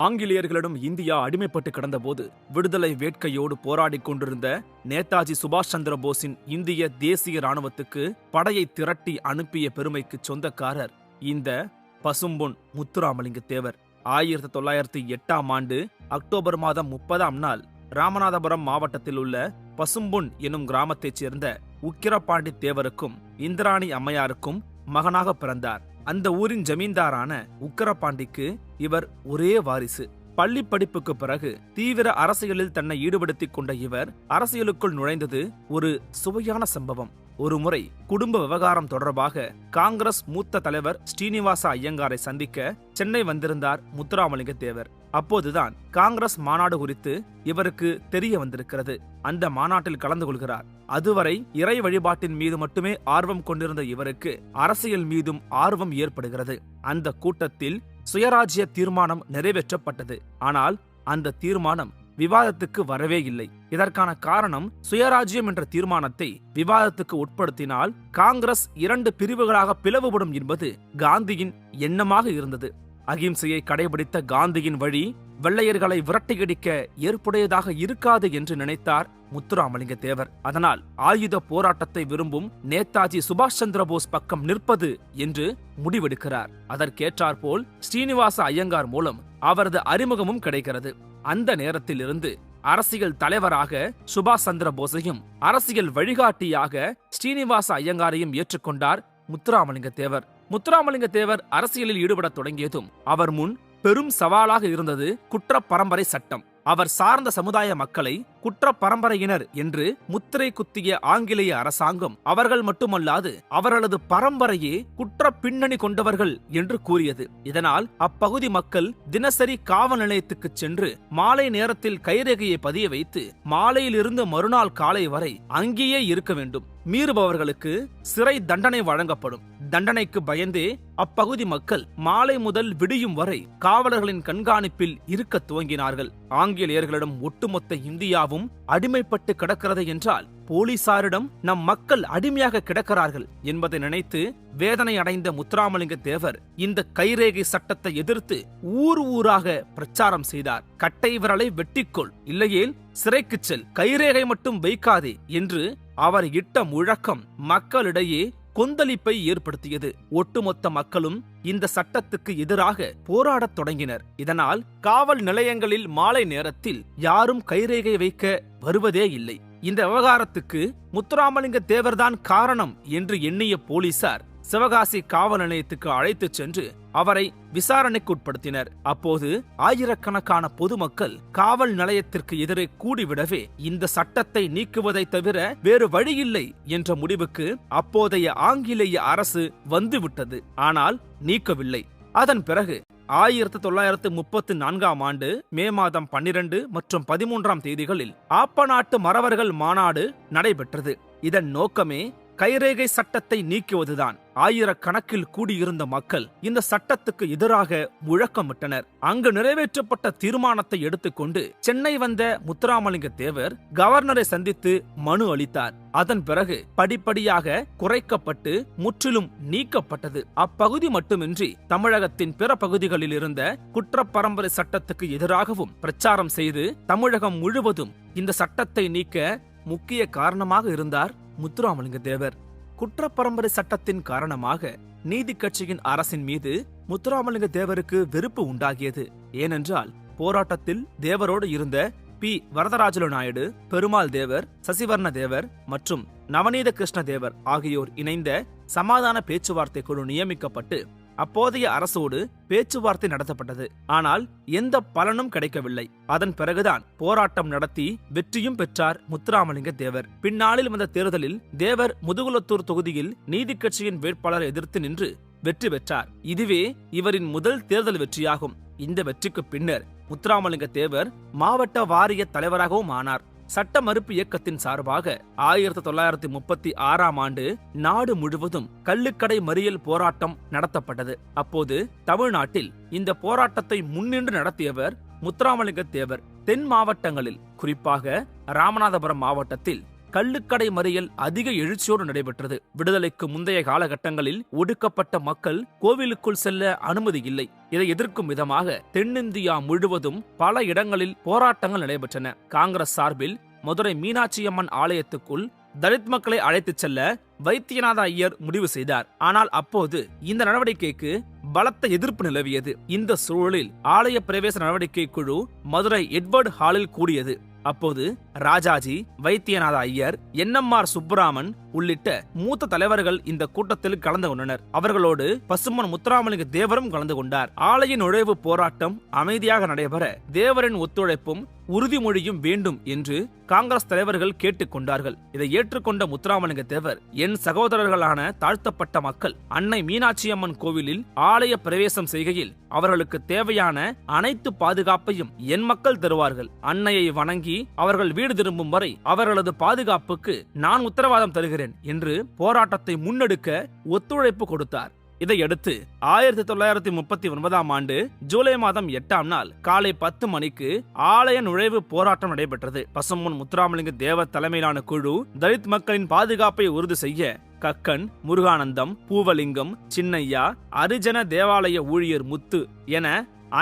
ஆங்கிலேயர்களிடம் India அடிமைப்பட்டு கிடந்தபோது விடுதலை வேட்கையோடு போராடிக் கொண்டிருந்த நேதாஜி சுபாஷ் சந்திர போஸின் இந்திய தேசிய ராணுவத்துக்கு படையை திரட்டி அனுப்பிய பெருமைக்கு சொந்தக்காரர் இந்த பசும்பொன் முத்துராமலிங்க தேவர். ஆயிரத்தி தொள்ளாயிரத்தி எட்டாம் ஆண்டு அக்டோபர் மாதம் முப்பதாம் நாள் ராமநாதபுரம் மாவட்டத்தில் உள்ள பசும்பொன் எனும் கிராமத்தைச் சேர்ந்த உக்கிரபாண்டி தேவருக்கும் இந்திராணி அம்மையாருக்கும் மகனாக பிறந்தார். அந்த ஊரின் ஜமீன்தாரான உக்கரபாண்டிக்கு இவர் ஒரே வாரிசு. பள்ளி படிப்புக்கு பிறகு தீவிர அரசியலில் தன்னை ஈடுபடுத்திக் கொண்ட இவர் அரசியலுக்குள் நுழைந்தது ஒரு சுவையான சம்பவம். ஒருமுறை குடும்ப விவகாரம் தொடர்பாக காங்கிரஸ் மூத்த தலைவர் ஸ்ரீனிவாச ஐயங்காரை சந்திக்க சென்னை வந்திருந்தார் முத்துராமலிங்க தேவர் அப்போதுதான் காங்கிரஸ் மாநாடு குறித்து இவருக்கு தெரிய வந்திருக்கிறது. அந்த மாநாட்டில் கலந்து கொள்கிறார். அதுவரை இறை வழிபாட்டின் மீது மட்டுமே ஆர்வம் கொண்டிருந்த இவருக்கு அரசியல் மீதும் ஆர்வம் ஏற்படுகிறது. அந்த கூட்டத்தில் சுயராஜ்ய தீர்மானம் நிறைவேற்றப்பட்டது. ஆனால் அந்த தீர்மானம் விவாதத்துக்கு வரவே இல்லை. இதற்கான காரணம் சுயராஜ்யம் என்ற தீர்மானத்தை விவாதத்துக்கு உட்படுத்தினால் காங்கிரஸ் இரண்டு பிரிவுகளாக பிளவுபடும் என்பது காந்தியின் எண்ணமாக இருந்தது. அகிம்சையை கடைபிடித்த காந்தியின் வழி வெள்ளையர்களை விரட்டியடிக்க ஏற்புடையதாக இருக்காது என்று நினைத்தார் முத்துராமலிங்க தேவர் அதனால் ஆயுத போராட்டத்தை விரும்பும் நேதாஜி சுபாஷ் சந்திர போஸ் பக்கம் நிற்பது என்று முடிவெடுக்கிறார். அதற்கேற்றாற்போல் ஸ்ரீனிவாச ஐயங்கார் மூலம் அவரது அறிமுகமும் கிடைக்கிறது. அந்த நேரத்திலிருந்து அரசியல் தலைவராக சுபாஷ் சந்திர போஸையும் அரசியல் வழிகாட்டியாக ஸ்ரீனிவாச ஐயங்காரையும் ஏற்றுக்கொண்டார் முத்துராமலிங்க தேவர் முத்துராமலிங்க தேவர் அரசியலில் ஈடுபடத் தொடங்கியதும் அவர் முன் பெரும் சவாலாக இருந்தது குற்ற பரம்பரை சட்டம். அவர் சார்ந்த சமுதாய மக்களை குற்ற பரம்பரையினர் என்று முத்திரை குத்திய ஆங்கிலேய அரசாங்கம் அவர்கள் மட்டுமல்லாது அவர்களது பரம்பரையே குற்ற பின்னணி கொண்டவர்கள் என்று கூறியது. இதனால் அப்பகுதி மக்கள் தினசரி காவல் நிலையத்துக்கு சென்று மாலை நேரத்தில் கைரேகையை பதிய வைத்து மாலையிலிருந்து மறுநாள் காலை வரை அங்கேயே இருக்க வேண்டும். மீறுபவர்களுக்கு சிறை தண்டனை வழங்கப்படும். தண்டனைக்கு பயந்தே அப்பகுதி மக்கள் மாலை முதல் விடியும் வரை காவலர்களின் கண்காணிப்பில் இருக்க துவங்கினார்கள். ஆங்கிலேயர்களிடம் ஒட்டுமொத்த இந்தியாவும் அடிமைப்பட்டு கிடக்கிறது என்றால் போலீசாரிடம் நம் மக்கள் அடிமையாக கிடக்கிறார்கள் என்பதை நினைத்து வேதனை அடைந்த முத்துராமலிங்க தேவர் இந்த கைரேகை சட்டத்தை எதிர்த்து ஊர் ஊராக பிரச்சாரம் செய்தார். கட்டை விரலை வெட்டிக்கொள் இல்லையேல் சிறைக்குச் செல் கைரேகை மட்டும் வைக்காதே என்று அவர் இட்ட முழக்கம் மக்களிடையே கொந்தளிப்பை ஏற்படுத்தியது. ஒட்டுமொத்த மக்களும் இந்த சட்டத்துக்கு எதிராக போராடத் தொடங்கினர். இதனால் காவல் நிலையங்களில் மாலை நேரத்தில் யாரும் கைரேகை வைக்க வருவதே இல்லை. இந்த விவகாரத்துக்கு முத்துராமலிங்க தேவர்தான் காரணம் என்று எண்ணிய போலீசார் சிவகாசி காவல் நிலையத்துக்கு அழைத்துச் சென்று அவரை விசாரணைக்குட்படுத்தினர். அப்போது ஆயிரக்கணக்கான பொதுமக்கள் காவல் நிலையத்திற்கு எதிரே கூடிவிடவே இந்த சட்டத்தை நீக்குவதை தவிர வேறு வழியில்லை என்ற முடிவுக்கு அப்போதைய ஆங்கிலேய அரசு வந்துவிட்டது. ஆனால் நீக்கவில்லை. அதன் பிறகு ஆயிரத்தி தொள்ளாயிரத்து முப்பத்து நான்காம் ஆண்டு மே மாதம் பன்னிரண்டு மற்றும் பதிமூன்றாம் தேதிகளில் ஆப்பநாட்டு மறவர்கள் மாநாடு நடைபெற்றது. இதன் நோக்கமே கைரேகை சட்டத்தை நீக்குவதுதான். ஆயிரக்கணக்கில் கூடியிருந்த மக்கள் இந்த சட்டத்துக்கு எதிராக முழக்கமிட்டனர். அங்கு நிறைவேற்றப்பட்ட தீர்மானத்தை எடுத்துக்கொண்டு சென்னை வந்த முத்துராமலிங்க தேவர் கவர்னரை சந்தித்து மனு அளித்தார். அதன் பிறகு படிப்படியாக குறைக்கப்பட்டு முற்றிலும் நீக்கப்பட்டது. அப்பகுதி மட்டுமின்றி தமிழகத்தின் பிற பகுதிகளில் இருந்த குற்ற பரம்பரை சட்டத்துக்கு எதிராகவும் பிரச்சாரம் செய்து தமிழகம் முழுவதும் இந்த சட்டத்தை நீக்க முக்கிய காரணமாக இருந்தார். முத்துராமலிங்க தேவர் குற்றப்பரம்பரை சட்டத்தின் காரணமாக நீதி கட்சியின் அரசின் மீது முத்துராமலிங்க தேவருக்கு வெறுப்பு உண்டாகியது. ஏனென்றால் போராட்டத்தில் தேவரோடு இருந்த பி. வரதராஜலு நாயுடு பெருமாள் தேவர் சசிவர்ண தேவர் மற்றும் நவநீத கிருஷ்ண தேவர் ஆகியோர் இணைந்த சமாதான பேச்சுவார்த்தை குழு நியமிக்கப்பட்டு அப்போதைய அரசோடு பேச்சுவார்த்தை நடத்தப்பட்டது. ஆனால் எந்த பலனும் கிடைக்கவில்லை. அதன் பிறகுதான் போராட்டம் நடத்தி வெற்றியும் பெற்றார் முத்துராமலிங்க தேவர். பின்னாளில் வந்த தேர்தலில் தேவர் முதுகுலத்தூர் தொகுதியில் நீதி கட்சியின் வேட்பாளரை எதிர்த்து நின்று வெற்றி பெற்றார். இதுவே இவரின் முதல் தேர்தல் வெற்றியாகும். இந்த வெற்றிக்கு பின்னர் முத்துராமலிங்க தேவர் மாவட்ட வாரிய தலைவராகவும் ஆனார். சட்ட மறுப்பு இயக்கத்தின் சார்பாக ஆயிரத்தி தொள்ளாயிரத்தி முப்பத்தி ஆறாம் ஆண்டு நாடு முழுவதும் கள்ளுக்கடை மறியல் போராட்டம் நடத்தப்பட்டது. அப்போது தமிழ்நாட்டில் இந்த போராட்டத்தை முன்னின்று நடத்தியவர் முத்துராமலிங்க தேவர் தென் மாவட்டங்களில் குறிப்பாக ராமநாதபுரம் மாவட்டத்தில் கள்ளுக்கடை மறியல் அதிக எழுச்சியோடு நடைபெற்றது. விடுதலைக்கு முந்தைய காலகட்டங்களில் ஒடுக்கப்பட்ட மக்கள் கோவிலுக்குள் செல்ல அனுமதி இல்லை. இதை எதிர்க்கும் விதமாக தென்னிந்தியா முழுவதும் பல இடங்களில் போராட்டங்கள் நடைபெற்றன. காங்கிரஸ் சார்பில் மதுரை மீனாட்சியம்மன் ஆலயத்துக்குள் தலித் மக்களை அழைத்துச் செல்ல வைத்தியநாத ஐயர் முடிவு செய்தார். ஆனால் அப்போது இந்த நடவடிக்கைக்கு பலத்த எதிர்ப்பு நிலவியது. இந்த சூழலில் ஆலய பிரவேச நடவடிக்கை குழு மதுரை எட்வர்டு ஹாலில் கூடியது. அப்போது ராஜாஜி வைத்தியநாத ஐயர் என்எம்ஆர் சுப்புராமன் உள்ளிட்ட மூத்த தலைவர்கள் இந்த கூட்டத்தில் கலந்து கொண்டனர். அவர்களோடு பசுமன் முத்துராமலிங்க தேவரும் கலந்து கொண்டார். ஆலய நுழைவு போராட்டம் அமைதியாக நடைபெற தேவரின் ஒத்துழைப்பும் உறுதிமொழியும் வேண்டும் என்று காங்கிரஸ் தலைவர்கள் கேட்டுக்கொண்டார்கள் இதை ஏற்றுக்கொண்ட முத்துராமலிங்க தேவர் என் சகோதரர்களான தாழ்த்தப்பட்ட மக்கள் அன்னை மீனாட்சியம்மன் கோவிலில் ஆலய பிரவேசம் செய்கையில் அவர்களுக்கு தேவையான அனைத்து பாதுகாப்பையும் என் மக்கள் தருவார்கள். அன்னையை வணங்கி அவர்கள் வீடு திரும்பும் வரை அவர்களது பாதுகாப்புக்கு நான் உத்தரவாதம் தருகிறேன் என்று போராட்டத்தை முன்னெடுக்க ஒத்துழைப்பு கொடுத்தார். இதையடுத்து ஆயிரத்தி தொள்ளாயிரத்தி முப்பத்தி ஒன்பதாம் ஆண்டு ஜூலை மாதம் எட்டாம் நாள் காலை பத்து மணிக்கு ஆலய நுழைவு போராட்டம் நடைபெற்றது. பசும்பொன் முத்துராமலிங்க தேவ தலைமையிலான குழு தலித் மக்களின் பாதுகாப்பை உறுதி செய்ய கக்கன் முருகானந்தம் பூவலிங்கம் சின்னையா அரிஜன தேவாலய ஊழியர் முத்து என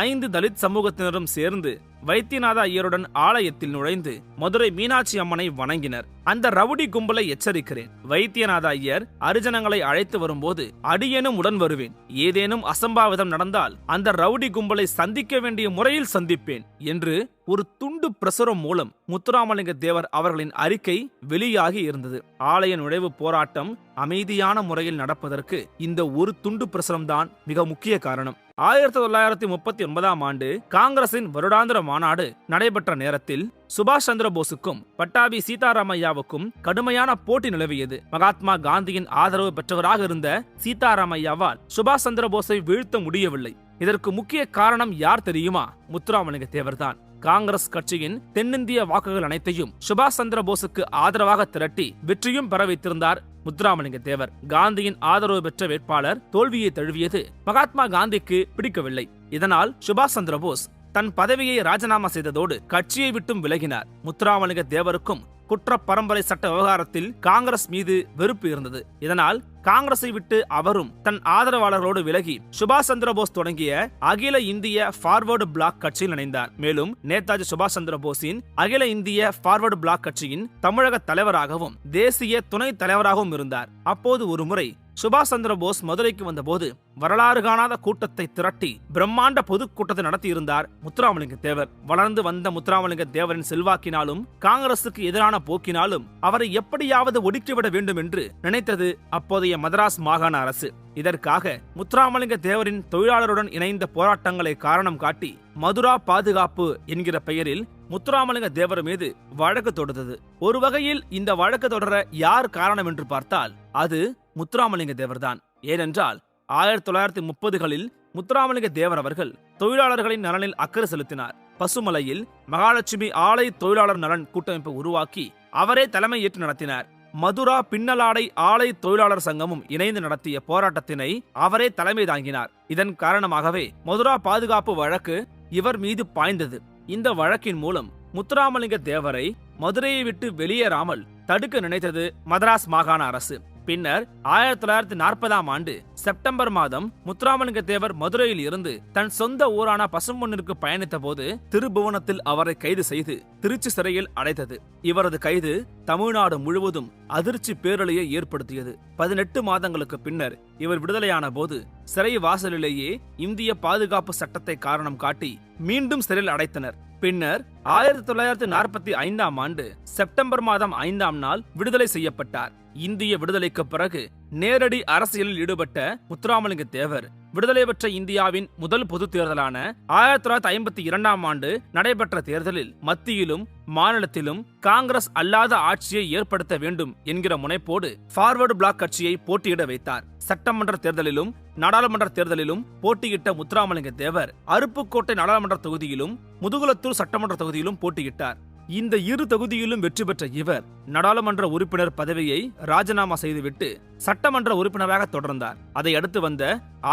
ஐந்து தலித் சமூகத்தினரும் சேர்ந்து வைத்தியநாத ஐயருடன் ஆலயத்தில் நுழைந்து மதுரை மீனாட்சி அம்மனை வணங்கினர். அந்த ரவுடி கும்பலை எச்சரிக்கிறேன். வைத்தியநாத ஐயர் அரிஜனங்களை அழைத்து வரும்போது அடியேனும் உடன் வருவேன். ஏதேனும் அசம்பாவிதம் நடந்தால் அந்த ரவுடி கும்பலை சந்திக்க வேண்டிய முறையில் சந்திப்பேன் என்று ஒரு துண்டு பிரசுரம் மூலம் முத்துராமலிங்க தேவர் அவர்களின் அறிக்கை வெளியாகி இருந்தது. ஆலய நுழைவு போராட்டம் அமைதியான முறையில் நடப்பதற்கு இந்த ஒரு துண்டு பிரசுரம் தான் மிக முக்கிய காரணம். ஆயிரத்தி தொள்ளாயிரத்தி முப்பத்தி ஒன்பதாம் ஆண்டு காங்கிரசின் வருடாந்திர மாநாடு நடைபெற்ற நேரத்தில் சுபாஷ் சந்திர போஸுக்கும் பட்டாபி சீதாராமையாவுக்கும் கடுமையான போட்டி நிலவியது. மகாத்மா காந்தியின் ஆதரவு பெற்றவராக இருந்த சீதாராமையாவால் சுபாஷ் சந்திர போஸை வீழ்த்த முடியவில்லை. இதற்கு முக்கிய காரணம் யார் தெரியுமா? முத்துராமலிங்க தேவர்தான் காங்கிரஸ் கட்சியின் தென்னிந்திய வாக்குகள் அனைத்தையும் சுபாஷ் சந்திர போஸுக்கு ஆதரவாக திரட்டி வெற்றியும் பெற வைத்திருந்தார் முத்துராமலிங்க தேவர். காந்தியின் ஆதரவு பெற்ற வேட்பாளர் தோல்வியை தழுவியது மகாத்மா காந்திக்கு பிடிக்கவில்லை. இதனால் சுபாஷ் சந்திர போஸ் தன் பதவியை ராஜினாமா செய்ததோடு கட்சியை விட்டும் விலகினார். முத்துராமலிங்க தேவருக்கும் குற்ற பரம்பரை சட்ட விவகாரத்தில் காங்கிரஸ் மீது வெறுப்பு இருந்தது. இதனால் காங்கிரஸை விட்டு அவரும் தன் ஆதரவாளர்களோடு விலகி சுபாஷ் சந்திர போஸ் தொடங்கிய அகில இந்திய ஃபார்வர்டு பிளாக் கட்சியில் இணைந்தார். மேலும் நேதாஜி சுபாஷ் சந்திர போஸின் அகில இந்திய ஃபார்வர்டு பிளாக் கட்சியின் தமிழக தலைவராகவும் தேசிய துணைத் தலைவராகவும் இருந்தார். அப்போது ஒருமுறை சுபாஷ் சந்திர போஸ் மதுரைக்கு வந்தபோது வரலாறு காணாத கூட்டத்தை திரட்டி பிரம்மாண்ட பொதுக்கூட்டத்தை நடத்தியிருந்தார் முத்துராமலிங்க தேவர். வளர்ந்து வந்த முத்துராமலிங்க தேவரின் செல்வாக்கினாலும் காங்கிரசுக்கு எதிரான போக்கினாலும் அவரை எப்படியாவது ஒடுக்கிவிட வேண்டும் என்று நினைத்தது அப்போதைய மதராஸ் மாகாண அரசு. இதற்காக முத்துராமலிங்க தேவரின் தொழிலாளருடன் இணைந்த போராட்டங்களை காரணம் காட்டி மதுரா பாதுகாப்பு என்கிற பெயரில் முத்துராமலிங்க தேவர் மீது வழக்கு தொடுத்தது. ஒரு வகையில் இந்த வழக்கு தொடர யார் காரணம் என்று பார்த்தால் அது முத்துராமலிங்க தேவர்தான். ஏனென்றால் ஆயிரத்தி தொள்ளாயிரத்தி முப்பதுகளில் முத்துராமலிங்க தேவர் அவர்கள் தொழிலாளர்களின் நலனில் அக்கறை செலுத்தினார். பசுமலையில் மகாலட்சுமி ஆலை தொழிலாளர் நலன் கூட்டமைப்பை உருவாக்கி அவரே தலைமை ஏற்று நடத்தினார். மதுரா பின்னலாடை ஆலை தொழிலாளர் சங்கமும் இணைந்து நடத்திய போராட்டத்தினை அவரே தலைமை தாங்கினார். இதன் காரணமாகவே மதுரா பாதுகாப்பு வழக்கு இவர் மீது பாய்ந்தது. இந்த வழக்கின் மூலம் முத்துராமலிங்க தேவரை மதுரையை விட்டு வெளியேறாமல் தடுக்க நினைத்தது மதராஸ் மாகாண அரசு. பின்னர் ஆயிரத்தி தொள்ளாயிரத்தி நாற்பதாம் ஆண்டு செப்டம்பர் மாதம் முத்துராமலிங்க தேவர் மதுரையில் இருந்து தன் சொந்த ஊரான பசும்பொன்னிற்கு பயணித்த போது திருபுவனத்தில் அவரை கைது செய்து திருச்சி சிறையில் அடைத்தது. இவரது கைது தமிழ்நாடு முழுவதும் அதிர்ச்சி பேரலையை ஏற்படுத்தியது. பதினெட்டு மாதங்களுக்கு பின்னர் இவர் விடுதலையான போது சிறை வாசலிலேயே இந்திய பாதுகாப்பு சட்டத்தை காரணம் காட்டி மீண்டும் சிறையில் அடைத்தனர். பின்னர் ஆயிரத்தி தொள்ளாயிரத்தி நாற்பத்தி ஐந்தாம் ஆண்டு செப்டம்பர் மாதம் ஐந்தாம் நாள் விடுதலை செய்யப்பட்டார். இந்திய விடுதலைக்கு பிறகு நேரடி அரசியலில் ஈடுபட்ட முத்துராமலிங்க தேவர் விடுதலை பெற்ற இந்தியாவின் முதல் பொது தேர்தலான ஆயிரத்தி தொள்ளாயிரத்தி ஐம்பத்தி இரண்டாம் ஆண்டு நடைபெற்ற தேர்தலில் மத்தியிலும் மாநிலத்திலும் காங்கிரஸ் அல்லாத ஆட்சியை ஏற்படுத்த வேண்டும் என்கிற முனைப்போடு ஃபார்வர்டு பிளாக் கட்சியை போட்டியிட வைத்தார். சட்டமன்ற தேர்தலிலும் நாடாளுமன்ற தேர்தலிலும் போட்டியிட்ட முத்துராமலிங்க தேவர் அருப்புக்கோட்டை நாடாளுமன்ற தொகுதியிலும் முதுகுலத்தூர் சட்டமன்ற தொகுதியிலும் போட்டியிட்டார். இந்த இரு தொகுதியிலும் வெற்றி பெற்ற இவர் நாடாளுமன்ற உறுப்பினர் பதவியை ராஜினாமா செய்துவிட்டு சட்டமன்ற உறுப்பினராக தொடர்ந்தார். அதை அடுத்து வந்த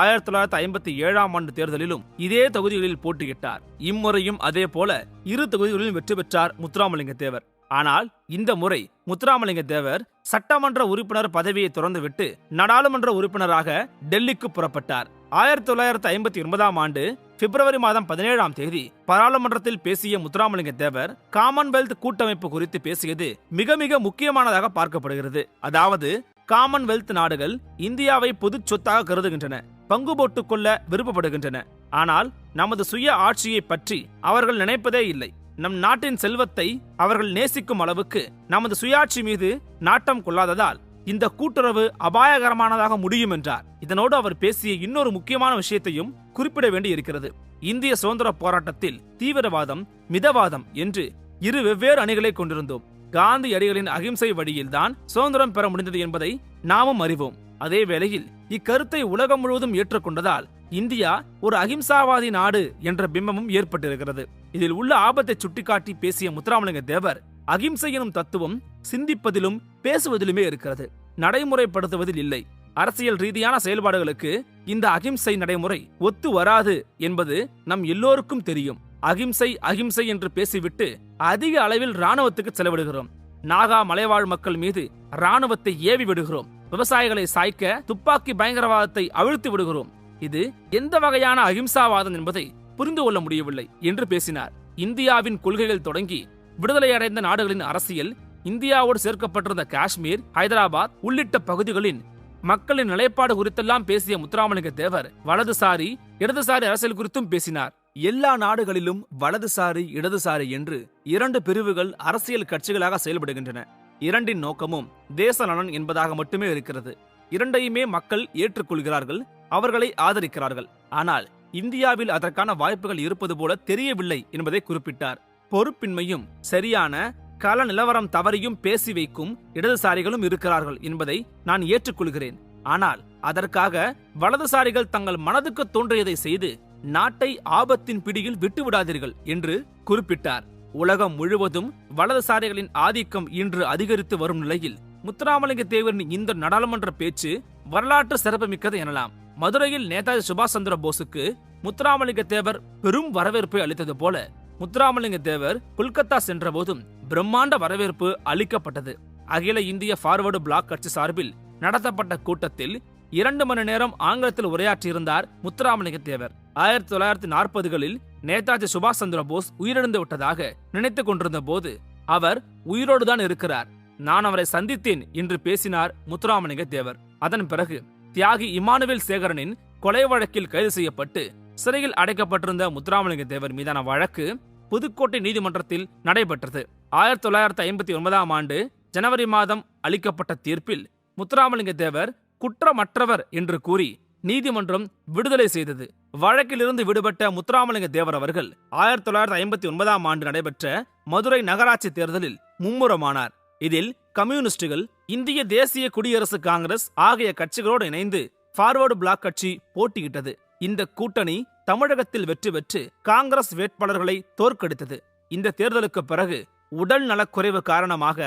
ஆயிரத்தி தொள்ளாயிரத்தி ஐம்பத்தி ஏழாம் ஆண்டு தேர்தலிலும் இதே தொகுதிகளில் போட்டியிட்டார். இம்முறையும் அதே போல இரு தொகுதிகளிலும் வெற்றி பெற்றார் முத்துராமலிங்க தேவர் ஆனால் இந்த முறை முத்துராமலிங்க தேவர் சட்டமன்ற உறுப்பினர் பதவியை திறந்துவிட்டு நாடாளுமன்ற உறுப்பினராக டெல்லிக்கு புறப்பட்டார். ஆயிரத்தி தொள்ளாயிரத்தி ஐம்பத்தி ஒன்பதாம் ஆண்டு பிப்ரவரி மாதம் பதினேழாம் தேதி பாராளுமன்றத்தில் பேசிய முத்துராமலிங்க தேவர் காமன்வெல்த் கூட்டமைப்பு குறித்து பேசியது மிக மிக முக்கியமானதாக பார்க்கப்படுகிறது. அதாவது காமன்வெல்த் நாடுகள் இந்தியாவை பொது சொத்தாக கருதுகின்றன பங்கு போட்டுக் கொள்ள விருப்பப்படுகின்றன. ஆனால் நமது சுய ஆட்சியை பற்றி அவர்கள் நினைப்பதே இல்லை. நம் நாட்டின் செல்வத்தை அவர்கள் நேசிக்கும் அளவுக்கு நமது சுயாட்சி மீது நாட்டம் கொள்ளாததால் இந்த கூட்டுறவு அபாயகரமானதாக முடியும் என்றார். இதனோடு அவர் பேசிய இன்னொரு முக்கியமான விஷயத்தையும் குறிப்பிட வேண்டி இருக்கிறது இந்திய சுதந்திர போராட்டத்தில் தீவிரவாதம் மிதவாதம் என்று இரு வெவ்வேறு அணிகளை கொண்டிருந்தோம். காந்தி அடிகளின் அகிம்சை வழியில்தான் சுதந்திரம் பெற முடிந்தது என்பதை நாமும் அறிவோம். அதே வேளையில் இக்கருத்தை உலகம் முழுவதும் ஏற்றுக்கொண்டதால் இந்தியா ஒரு அகிம்சாவாதி நாடு என்ற பிம்பமும் ஏற்பட்டிருக்கிறது. இதில் உள்ள ஆபத்தை சுட்டிக்காட்டி பேசிய முத்துராமலிங்க தேவர் அகிம்சை எனும் தத்துவம் சிந்திப்பதிலும் பேசுவதிலுமே இருக்கிறது. நடைமுறைப்படுத்துவதில் இல்லை. அரசியல் ரீதியான செயல்பாடுகளுக்கு இந்த அகிம்சை நடைமுறை ஒத்து வராது என்பது நம் எல்லோருக்கும் தெரியும். அகிம்சை அகிம்சை என்று பேசிவிட்டு அதிக அளவில் ராணுவத்துக்கு செலவிடுகிறோம். நாகா மலைவாழ் மக்கள் மீது ராணுவத்தை ஏவி விடுகிறோம். விவசாயிகளை சாய்க்க துப்பாக்கி பயங்கரவாதத்தை அவிழ்த்து விடுகிறோம். இது எந்த வகையான அகிம்சாவாதம் என்பதை புரிந்து கொள்ள முடியவில்லை என்று பேசினார். இந்தியாவின் கொள்கைகள் தொடங்கி விடுதலை அடைந்த நாடுகளின் அரசியல் இந்தியாவோடு சேர்க்கப்பட்டிருந்த காஷ்மீர் ஹைதராபாத் உள்ளிட்ட பகுதிகளின் மக்களின் நிலைப்பாடு குறித்தெல்லாம் பேசிய முத்துராமலிங்க தேவர் வலதுசாரி இடதுசாரி அரசியல் குறித்தும் பேசினார். எல்லா நாடுகளிலும் வலதுசாரி இடதுசாரி என்று இரண்டு பிரிவுகள் அரசியல் கட்சிகளாக செயல்படுகின்றன. இரண்டின் நோக்கமும் தேச நலன் என்பதாக மட்டுமே இருக்கிறது. இரண்டையுமே மக்கள் ஏற்றுக்கொள்கிறார்கள் அவர்களை ஆதரிக்கிறார்கள். ஆனால் இந்தியாவில் அதற்கான வாய்ப்புகள் இருப்பது போல தெரியவில்லை என்பதை குறிப்பிட்டார். பொறுப்பின்மையும் சரியான கள நிலவரம் தவறியும் பேசி வைக்கும் இடதுசாரிகளும் இருக்கிறார்கள் என்பதை நான் ஏற்றுக்கொள்கிறேன். ஆனால் அதற்காக வலதுசாரிகள் தங்கள் மனதுக்கு தோன்றியதை செய்து நாட்டை ஆபத்தின் பிடியில் விட்டுவிடாதீர்கள் என்று குறிப்பிட்டார். உலகம் முழுவதும் வலதுசாரிகளின் ஆதிக்கம் இன்று அதிகரித்து வரும் நிலையில் முத்துராமலிங்க தேவரின் இந்த நாடாளுமன்ற பேச்சு வரலாற்று சிறப்புமிக்கது எனலாம். மதுரையில் நேதாஜி சுபாஷ் சந்திர போஸுக்கு முத்துராமலிங்க தேவர் பெரும் வரவேற்பை அளித்தது போல முத்துராமலிங்க தேவர் கொல்கத்தா சென்றபோதும் பிரம்மாண்ட வரவேற்பு அளிக்கப்பட்டது. அகில இந்திய ஃபார்வர்டு பிளாக் கட்சி சார்பில் நடத்தப்பட்ட கூட்டத்தில் இரண்டு மணி நேரம் ஆங்கிலத்தில் உரையாற்றியிருந்தார் முத்துராமலிங்க தேவர். ஆயிரத்தி தொள்ளாயிரத்தி நாற்பதுகளில் நேதாஜி சுபாஷ் சந்திர போஸ் உயிரிழந்து விட்டதாக நினைத்துக் கொண்டிருந்த போது அவர் உயிரோடுதான் இருக்கிறார். நான் அவரை சந்தித்தேன் என்று பேசினார் முத்துராமலிங்க தேவர். அதன் பிறகு தியாகி இமானுவேல் சேகரனின் கொலை வழக்கில் கைது செய்யப்பட்டு சிறையில் அடைக்கப்பட்டிருந்த முத்துராமலிங்க தேவர் மீதான வழக்கு புதுக்கோட்டை நீதிமன்றத்தில் நடைபெற்றது. ஆயிரத்தி தொள்ளாயிரத்தி ஐம்பத்தி ஒன்பதாம் ஆண்டு ஜனவரி மாதம் அளிக்கப்பட்ட தீர்ப்பில் முத்துராமலிங்க தேவர் குற்றமற்றவர் என்று கூறி நீதிமன்றம் விடுதலை செய்தது. வழக்கிலிருந்து விடுபட்ட முத்துராமலிங்க தேவர் அவர்கள் ஆயிரத்தி தொள்ளாயிரத்தி ஐம்பத்தி ஒன்பதாம் ஆண்டு நடைபெற்ற மதுரை நகராட்சி தேர்தலில் மும்முரமானார். இதில் கம்யூனிஸ்டுகள் இந்திய தேசிய குடியரசு காங்கிரஸ் ஆகிய கட்சிகளோடு இணைந்து ஃபார்வர்டு பிளாக் கட்சி போட்டியிட்டது. இந்த கூட்டணி தமிழகத்தில் வெற்றி பெற்று காங்கிரஸ் வேட்பாளர்களை தோற்கடித்தது. இந்த தேர்தலுக்கு பிறகு உடல் நலக்குறைவு காரணமாக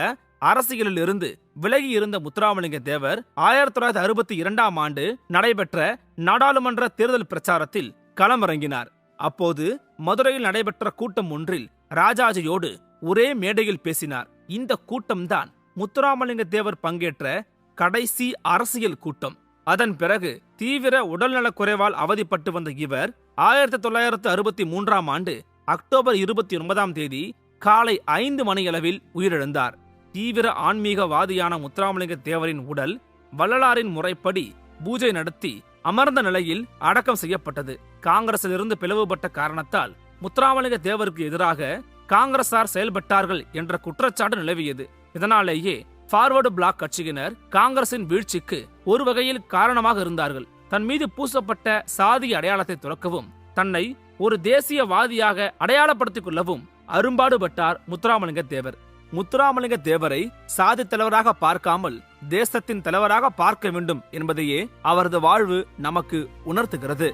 அரசியலில் இருந்து விலகி இருந்த முத்துராமலிங்க தேவர் ஆயிரத்தி தொள்ளாயிரத்தி அறுபத்தி இரண்டாம் ஆண்டு நடைபெற்ற நாடாளுமன்ற தேர்தல் பிரச்சாரத்தில் களமிறங்கினார். அப்போது மதுரையில் நடைபெற்ற கூட்டம் ஒன்றில் ராஜாஜியோடு ஒரே மேடையில் பேசினார். இந்த கூட்டம்தான் முத்துராமலிங்க தேவர் பங்கேற்ற கடைசி அரசியல் கூட்டம். அதன் பிறகு தீவிர உடல்நலக் குறைவால் அவதிப்பட்டு வந்த இவர் ஆயிரத்தி தொள்ளாயிரத்து அறுபத்தி மூன்றாம் ஆண்டு அக்டோபர் இருபத்தி ஒன்பதாம் தேதி காலை ஐந்து மணியளவில் உயிரிழந்தார். தீவிர ஆன்மீகவாதியான முத்துராமலிங்க தேவரின் உடல் வள்ளலாரின் முறைப்படி பூஜை நடத்தி அமர்ந்த நிலையில் அடக்கம் செய்யப்பட்டது. காங்கிரசிலிருந்து பிளவுபட்ட காரணத்தால் முத்துராமலிங்க தேவருக்கு எதிராக காங்கிரசார் செயல்பட்டார்கள் என்ற குற்றச்சாட்டு நிலவியது. இதனாலேயே ஃபார்வர்டு பிளாக் கட்சியினர் காங்கிரசின் வீழ்ச்சிக்கு ஒரு வகையில் காரணமாக இருந்தார்கள். தன் மீது பூசப்பட்ட சாதி அடையாளத்தை துறக்கவும் தன்னை ஒரு தேசியவாதியாக அடையாளப்படுத்திக் கொள்ளவும் அரும்பாடுபட்டார் முத்துராமலிங்க தேவர் முத்துராமலிங்க தேவரை சாதி தலைவராக பார்க்காமல் தேசத்தின் தலைவராக பார்க்க வேண்டும் என்பதையே அவரது வாழ்வு நமக்கு உணர்த்துகிறது.